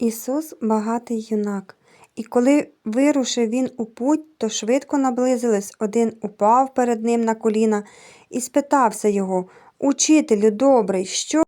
Ісус багатий юнак. І коли вирушив він у путь, то швидко наблизились, один упав перед ним на коліна і спитався його Учителю добрий, що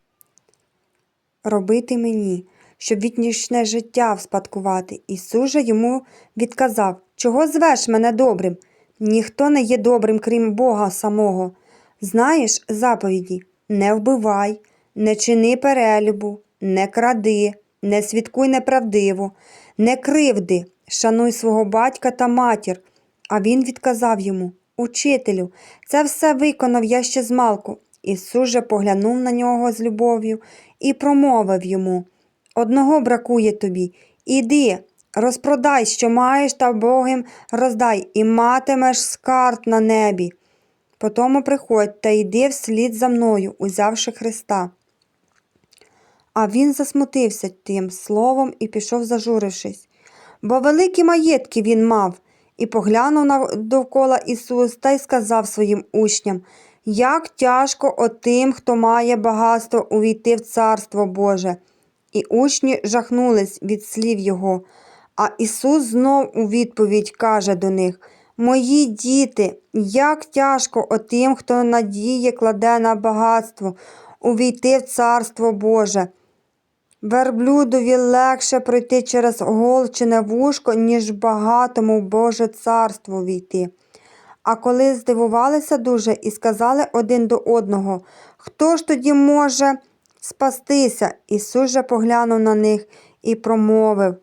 робити мені, щоб вічне життя вспадкувати? Ісус же йому відказав Чого звеш мене добрим? Ніхто не є добрим, крім Бога самого. Знаєш заповіді не вбивай, не чини перелюбу, не кради, не свідкуй неправдиво, не кривди, шануй свого батька та матір. А він відказав йому Учителю, це все виконав я ще змалку. Ісус же поглянув на нього з любов'ю і промовив йому Одного бракує тобі. Іди, розпродай, що маєш, та Богим роздай, і матимеш скарб на небі. Потому приходь та йди вслід за мною, узявши Христа. А він засмутився тим словом і пішов, зажурившись, бо великі маєтки він мав, і поглянув довкола Ісус та й сказав своїм учням, як тяжко отим, хто має багатство увійти в Царство Боже. І учні жахнулись від слів його. А Ісус знов у відповідь каже до них Мої діти, як тяжко отим, хто надіє кладе на багатство, увійти в Царство Боже. Верблюдові легше пройти через голчине вушко, ніж багатому Боже царство війти. А коли здивувалися дуже і сказали один до одного, хто ж тоді може спастися? Ісус же поглянув на них і промовив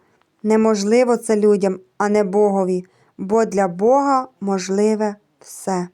неможливо це людям, а не Богові, бо для Бога можливе все.